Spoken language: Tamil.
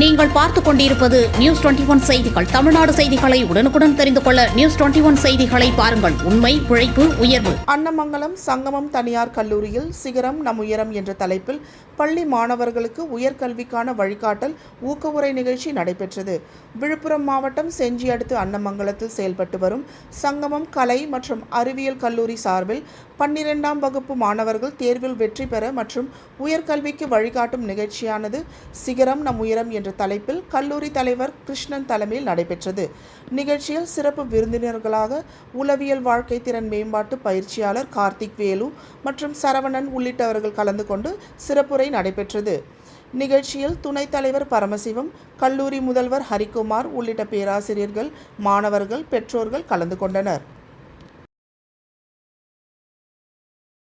நீங்கள் பார்த்துக் கொண்டிருப்பது நியூஸ் டுவெண்டி ஒன் செய்திகள். தமிழ்நாடு செய்திகளை உடனுக்குடன் தெரிந்து கொள்ள நியூஸ் டுவெண்டி ஒன் செய்திகளை பாருங்கள். உண்மை உழைப்பு உயர்வு. அன்னமங்கலம் சங்கமம் தனியார் கல்லூரியில் சிகரம் நம் உயரம் என்ற தலைப்பில் பள்ளி மாணவர்களுக்கு உயர்கல்விக்கான வழிகாட்டல் ஊக்கவுரை நிகழ்ச்சி நடைபெற்றது. விழுப்புரம் மாவட்டம் செஞ்சி அடுத்து அன்னமங்கலத்தில் செயல்பட்டு வரும் சங்கமம் கலை மற்றும் அறிவியல் கல்லூரி சார்பில் பன்னிரெண்டாம் வகுப்பு மாணவர்கள் தேர்வில் வெற்றி பெற மற்றும் உயர்கல்விக்கு வழிகாட்டும் நிகழ்ச்சியானது சிகரம் நம் உயரம் என்ற தலைப்பில் கல்லூரி தலைவர் கிருஷ்ணன் தலைமையில் நடைபெற்றது. நிகழ்ச்சியில் சிறப்பு விருந்தினர்களாக உளவியல் வாழ்க்கை திறன் மேம்பாட்டு பயிற்சியாளர் கார்த்திக் வேலு மற்றும் சரவணன் உள்ளிட்டவர்கள் கலந்து கொண்டு சிறப்புரை நடைபெற்றது. நிகழ்ச்சியில் துணைத் தலைவர் பரமசிவம் கல்லூரி முதல்வர் ஹரிகுமார் உள்ளிட்ட பேராசிரியர்கள் மாணவர்கள் பெற்றோர்கள் கலந்து கொண்டனர்.